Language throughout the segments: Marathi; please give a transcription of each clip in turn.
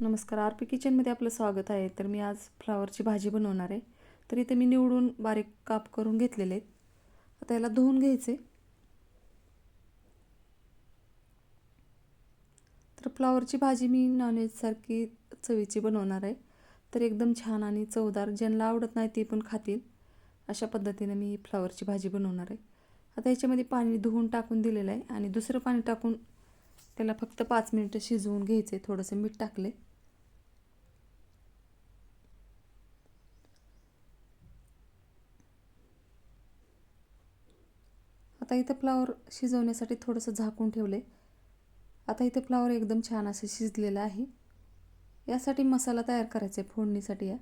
नमस्कार आर पी किचनमध्ये आपलं स्वागत आहे. तर मी आज फ्लावरची भाजी बनवणार आहे. तर इथे मी निवडून बारीक काप करून घेतलेले आहेत. आता याला धुवून घ्यायचे. तर फ्लावरची भाजी मी नॉनव्हेजसारखी चवीची बनवणार आहे. तर एकदम छान आणि चवदार ज्यांना आवडत नाही ते पण खातील. अशा पद्धतीने मी फ्लावरची भाजी बनवणार आहे. आता याच्यामध्ये पाणी धुवून टाकून दिलेलं आहे आणि दुसरं पाणी टाकून त्याला फक्त पाच मिनटं शिजवून घ्यायचे थोडंसं मीठ टाकले. आता इथं फ्लावर शिजवण्यासाठी थोडंसं झाकून ठेवले आता इथे फ्लावर एकदम छान असं शिजलेलं आहे. यासाठी मसाला तयार करायचा आहे फोडणीसाठी या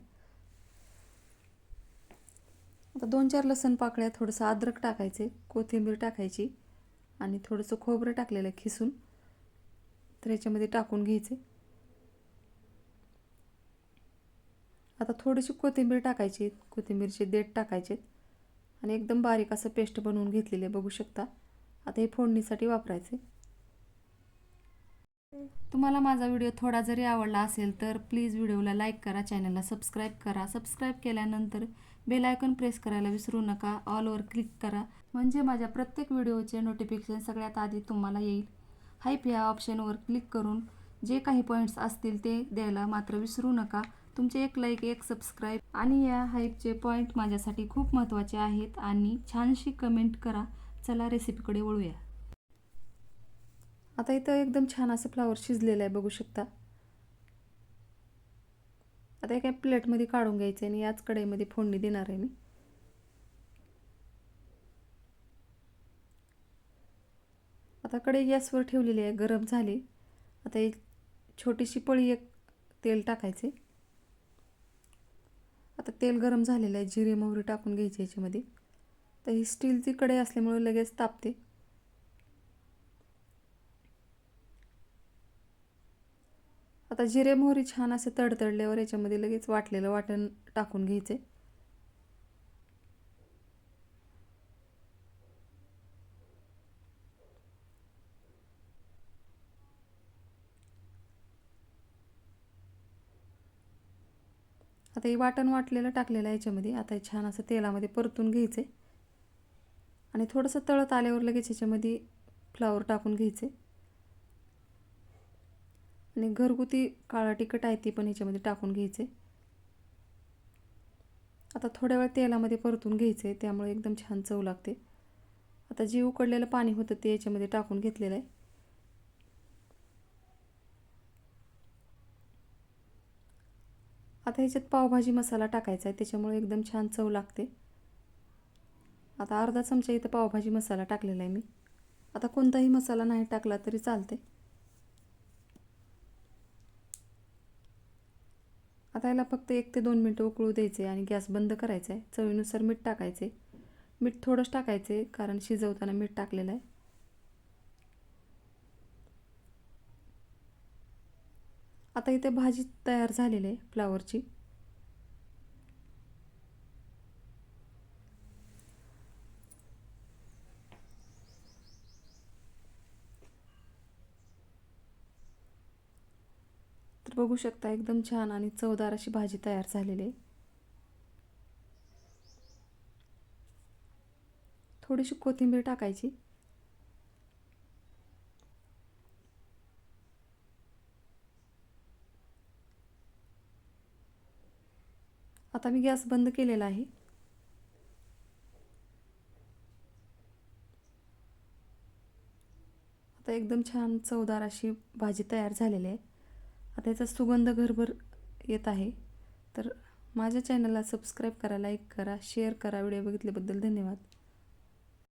आता दोन चार लसण पाकळ्या थोडंसं अद्रक टाकायचे कोथिंबीर टाकायची आणि थोडंसं खोबरं टाकलेलं आहे खिसून. तर याच्यामध्ये टाकून घ्यायचे आता थोडीशी कोथिंबीर टाकायची कोथिंबीरचे देठ टाकायचे आणि एकदम बारीक असं पेस्ट बनवून घेतलेले बघू शकता. आता हे फोडणीसाठी वापरायचे. तुम्हाला माझा व्हिडिओ थोडा जरी आवडला असेल तर प्लीज व्हिडिओला लाईक करा चॅनलला सबस्क्राईब करा. सबस्क्राईब केल्यानंतर बेल आयकॉन प्रेस करायला विसरू नका. ऑलवर क्लिक करा. म्हणजे माझ्या प्रत्येक व्हिडिओचे नोटिफिकेशन सगळ्यात आधी तुम्हाला येईल. हाईप ह्या ऑप्शनवर क्लिक करून जे काही पॉईंट्स असतील ते द्यायला मात्र विसरू नका. तुमचे एक लाईक एक सबस्क्राईब आणि या हाईपचे पॉईंट माझ्यासाठी खूप महत्त्वाचे आहेत आणि छानशी कमेंट करा. चला रेसिपीकडे वळूया. आता इथं एकदम छान असं फ्लावर शिजलेलं आहे बघू शकता. आता एका प्लेटमध्ये काढून घ्यायचं आहे आणि याच कढईमध्ये फोडणी देणार आहे मी. आता कढई गॅसवर ठेवलेली आहे गरम झाली. आता एक छोटीशी पळी एक तेल टाकायचे आता तेल गरम झालेलं आहे जिरे मोहरी टाकून घ्यायची याच्यामध्ये. तर ही स्टीलची कढई असल्यामुळे लगेच तापते. आता जिरे मोहरी छान असे तडतडल्यावर याच्यामध्ये लगेच वाटलेलं वाटण टाकून घ्यायचे आता हे वाटण वाटलेलं टाकलेलं आहे याच्यामध्ये. आता हे छान असं तेलामध्ये परतून घ्यायचे. आणि थोडंसं तळत आल्यावर लगेच याच्यामध्ये फ्लावर टाकून घ्यायचे. आणि घरगुती काळा तिखट आहे ती पण ह्याच्यामध्ये टाकून घ्यायचे. आता थोड्या वेळ तेलामध्ये परतून घ्यायचे त्यामुळे एकदम छान चव लागते. आता जे उकडलेलं पाणी होतं ते याच्यामध्ये टाकून घेतलेलं आहे. आता ह्याच्यात पावभाजी मसाला टाकायचा आहे त्याच्यामुळे एकदम छान चव लागते. आता अर्धा चमचा इथं पावभाजी मसाला टाकलेला आहे मी. आता कोणताही मसाला नाही टाकला तरी चालते आता याला फक्त एक ते दोन मिनटं उकळू द्यायचे आणि गॅस बंद करायचा आहे. चवीनुसार मीठ टाकायचे. मीठ थोडंच टाकायचे कारण शिजवताना मीठ टाकलेलं आहे. आता इथे भाजी तयार झालेली आहे फ्लावरची. तर बघू शकता एकदम छान आणि चवदार अशी भाजी तयार झालेली आहे. थोडीशी कोथिंबीर टाकायची. आता मी गॅस बंद केलेला आहे. आता एकदम छान चवदार अशी भाजी तयार झालेली आहे. आता याचा सुगंध घरभर येत आहे. तर माझ्या चॅनलला सबस्क्राईब करा लाईक करा शेअर करा. व्हिडिओ बघितल्याबद्दल धन्यवाद.